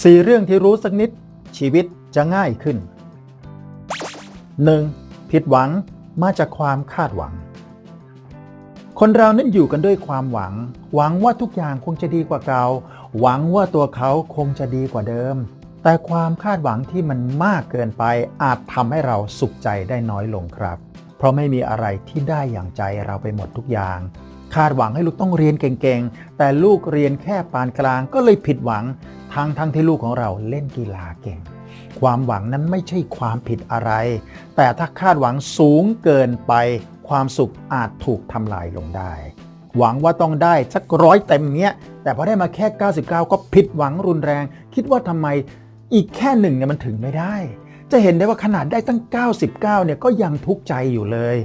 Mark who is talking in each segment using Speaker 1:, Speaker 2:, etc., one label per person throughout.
Speaker 1: สี่เรื่องที่รู้สักนิดชีวิตจะง่ายขึ้น 1. ผิดหวังมาจากความคาดหวัง คนเรานั้นอยู่กันด้วยความหวัง หวังว่าทุกอย่างคงจะดีกว่าเก่าหวังว่าตัวเขาคงจะดีกว่าเดิม แต่ความคาดหวังที่มันมากเกินไปอาจทำให้เราสุขใจได้น้อยลงครับ เพราะไม่มีอะไรที่ได้อย่างใจเราไปหมดทุกอย่างคาดหวังให้ลูกต้องเรียนเก่งๆ แต่ลูกเรียนแค่ปานกลางก็เลยผิดหวัง ทั้งทั้งที่ลูกของเราเล่นกีฬาเก่ง ความหวังนั้นไม่ใช่ความผิดอะไร แต่ถ้าคาดหวังสูงเกินไป ความสุขอาจถูกทำลายลงได้ หวังว่าต้องได้สักร้อยเต็มเนี้ย แต่พอได้มาแค่ 99 ก็ผิดหวังรุนแรง คิดว่าทำไมอีกแค่หนึ่งเนี่ยมันถึงไม่ได้ จะเห็นได้ว่าขนาดได้ตั้ง 99 เนี่ยก็ยังทุกข์ใจอยู่เลย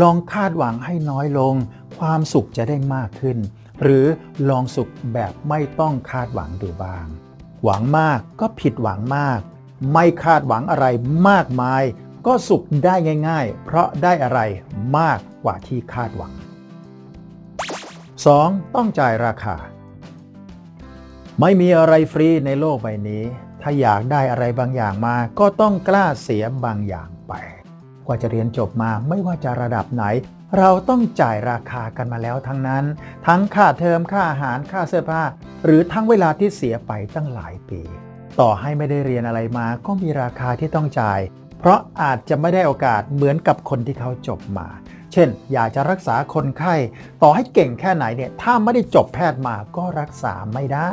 Speaker 1: ลองคาดหวังให้น้อยลง ความสุขจะได้มากขึ้น หรือลองสุขแบบไม่ต้องคาดหวังดูบ้าง หวังมากก็ผิดหวังมาก ไม่คาดหวังอะไรมากมาย ก็สุขได้ง่าย ๆ เพราะได้อะไรมากกว่าที่คาดหวัง 2. ต้องจ่ายราคา ไม่มีอะไรฟรีในโลกใบนี้ ถ้าอยากได้อะไรบางอย่างมา ก็ต้องกล้าเสียบางอย่างไป กว่าจะเรียนจบมาไม่ว่าจะระดับไหนเราต้องจ่ายราคากันมาแล้วทั้งนั้น ทั้งค่าเทอมค่าอาหารค่าเสื้อผ้า หรือทั้งเวลาที่เสียไปตั้งหลายปี ต่อให้ไม่ได้เรียนอะไรมาก็มีราคาที่ต้องจ่าย เพราะอาจจะไม่ได้โอกาสเหมือนกับคนที่เขาจบมา เช่น อยากจะรักษาคนไข้ ต่อให้เก่งแค่ไหนเนี่ยถ้าไม่ได้จบแพทย์มาก็รักษาไม่ได้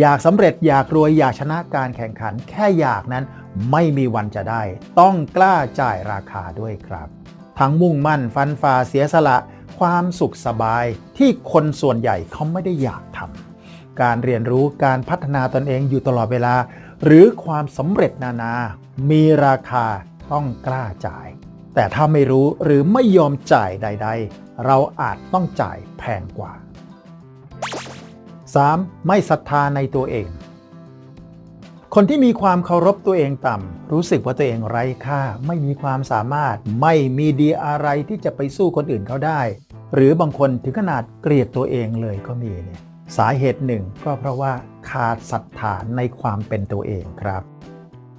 Speaker 1: อยากสำเร็จอยากรวยอยากชนะการแข่งขัน แค่อยากนั้นไม่มีวันจะได้ ต้องกล้าจ่ายราคาด้วยครับ ทั้งมุ่งมั่นฟันฝ่าเสียสละ ความสุขสบายที่คนส่วนใหญ่เขาไม่ได้อยากทำการเรียนรู้การพัฒนาตนเองอยู่ตลอดเวลา หรือความสำเร็จนานา มีราคาต้องกล้าจ่าย แต่ถ้าไม่รู้หรือไม่ยอมจ่ายใด ๆ เราอาจต้องจ่ายแพงกว่า 3. ไม่ศรัทธาในตัวเอง คนที่มีความเคารพตัวเองต่ำรู้สึกว่าตัวเองไร้ค่า ไม่มีความสามารถ ไม่มีดีอะไรที่จะไปสู้คนอื่นเขาได้ หรือบางคนถึงขนาดเกลียดตัวเองเลยก็มีเนี่ยสาเหตุหนึ่งก็เพราะว่าขาดศรัทธาในความเป็นตัวเองครับ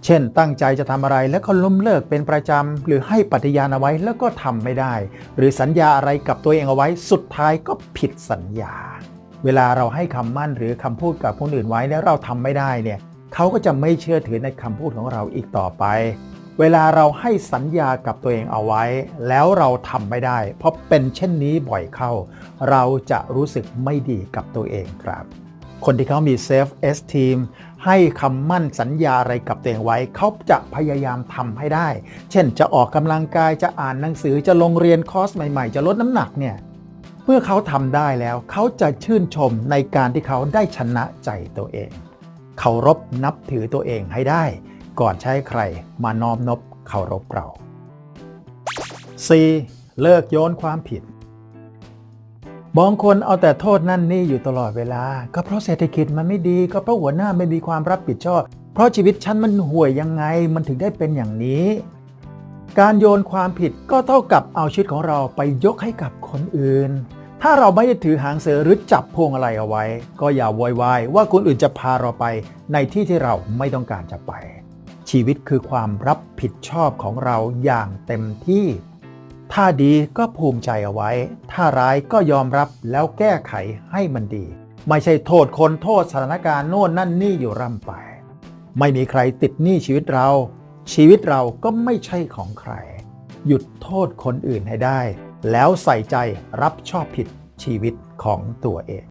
Speaker 1: เช่นตั้งใจจะทำอะไรแล้วก็ล้มเลิกเป็นประจำหรือให้ปฏิญาณเอาไว้แล้วก็ทำไม่ได้ หรือสัญญาอะไรกับตัวเองเอาไว้สุดท้ายก็ผิดสัญญา เวลาเราให้คำมั่นหรือคำพูดกับคนอื่นไว้แล้วเราทำไม่ได้เนี่ย เขาก็จะไม่เชื่อถือในคำพูดของเราอีกต่อไป เวลาเราให้สัญญากับตัวเองเอาไว้ แล้วเราทำไม่ได้ เพราะเป็นเช่นนี้บ่อยเข้า เราจะรู้สึกไม่ดีกับตัวเองครับ คนที่เขามีเซฟเอสทีมให้คำมั่นสัญญาอะไรกับตัวเองไว้ เขาจะพยายามทำให้ได้ เช่นจะออกกำลังกายจะอ่านหนังสือจะลงเรียนคอร์สใหม่ๆ จะลดน้ำหนักเนี่ยเมื่อเขาทำได้แล้วเขาจะชื่นชมในการที่เขาได้ชนะใจตัวเอง เคารพนับถือตัวเองให้ได้ ก่อนใช้ใครมาน้อมนบเคารพเรา 4. เลิกโยนความผิดบางคนเอาแต่โทษนั่นนี่อยู่ตลอดเวลา ก็เพราะเศรษฐกิจมันไม่ดี ก็เพราะหัวหน้าไม่มีความรับผิดชอบ เพราะชีวิตฉันมันห่วยยังไงมันถึงได้เป็นอย่างนี้ การโยนความผิดก็เท่ากับเอาชีวิตของเราไปยกให้กับคนอื่น ถ้าเราไม่ได้ถือหางเสือหรือจับพวงอะไรเอาไว้ ก็อย่าโวยวายว่าคนอื่นจะพาเราไป ในที่ที่เราไม่ต้องการจะไป ชีวิตคือความรับผิดชอบของเราอย่างเต็มที่ ถ้าดีก็ภูมิใจเอาไว้ ถ้าร้ายก็ยอมรับแล้วแก้ไขให้มันดี ไม่ใช่โทษคนโทษสถานการณ์โน่นนั่นนี่อยู่ร่ำไป ไม่มีใครติดหนี้ชีวิตเรา ชีวิตเราก็ไม่ใช่ของใคร หยุดโทษคนอื่นให้ได้ แล้วใส่ใจรับชอบผิดชีวิตของตัวเอง